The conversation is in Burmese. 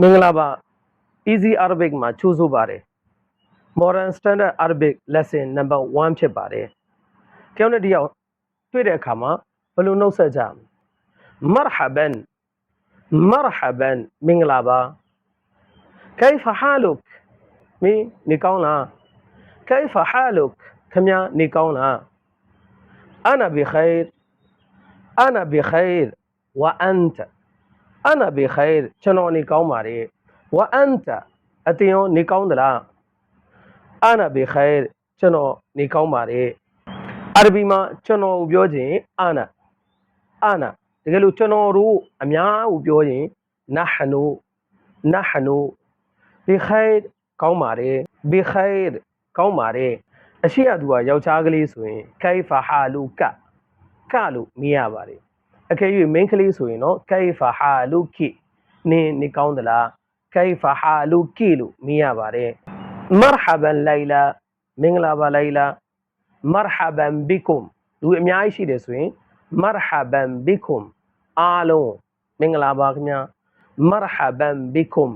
မင်္ဂလာပါ Easy Arabic မှာချိုးဆိုပါတယ် Modern Standard Arabic Lesson Number 1ဖြစ်ပါတယ်တယောက်နဲ့တယောက်တွေ့တဲ့အခါမှာဘယ်လိုနှုတ်ဆက်ကြမလဲ Marhaban Marhaban မင်္ဂလာပါ كيف حالك မင်းနေကောင်းလား كيف حالك ခင်ဗျာနေကောင်းလား أنا بخير أنا بخير وأنت အနာဘီခိုင်ကျွန်တော်နေကောင်းပါတယ်ဝအန်တာအတင်ရောနေကောင်းသလားအနာဘီခိုင်ကျွန်တော်နေကောင်းပါတယ်အာရဘီမှာကျွန်တော်ကိုပြောခြင်းအနာအနာတကယ်လို့ကျွန်တော်တို့အများကိုပြောရင်နဟနုနဟနုဘီခိုင်ကောင်းပါတယ်ဘီခိုင်ကောင်းပါတယ်အရှိအသူကယောက်ျားကလေးဆိုရင်ခိုင်ဖာဟာလူကကလို့မြင်ရပါတယ် အကယ်၍မိန်းကလေးဆိုရင်နော်ကိုင်ဖာဟာလုကိနင်းနေကောင်းသလားကိုင်ဖာဟာလုကိလို့မြင်ရပါတယ်မာဟာဘန်လိုင်လာမင်္ဂလာပါလိုင်လာမာဟာဘန်ဘီကွမ်လူအများကြီးရှိတယ်ဆိုရင်မာဟာဘန်ဘီကွမ်အားလုံးမင်္ဂလာပါခင်ဗျာမာဟာဘန်ဘီကွမ်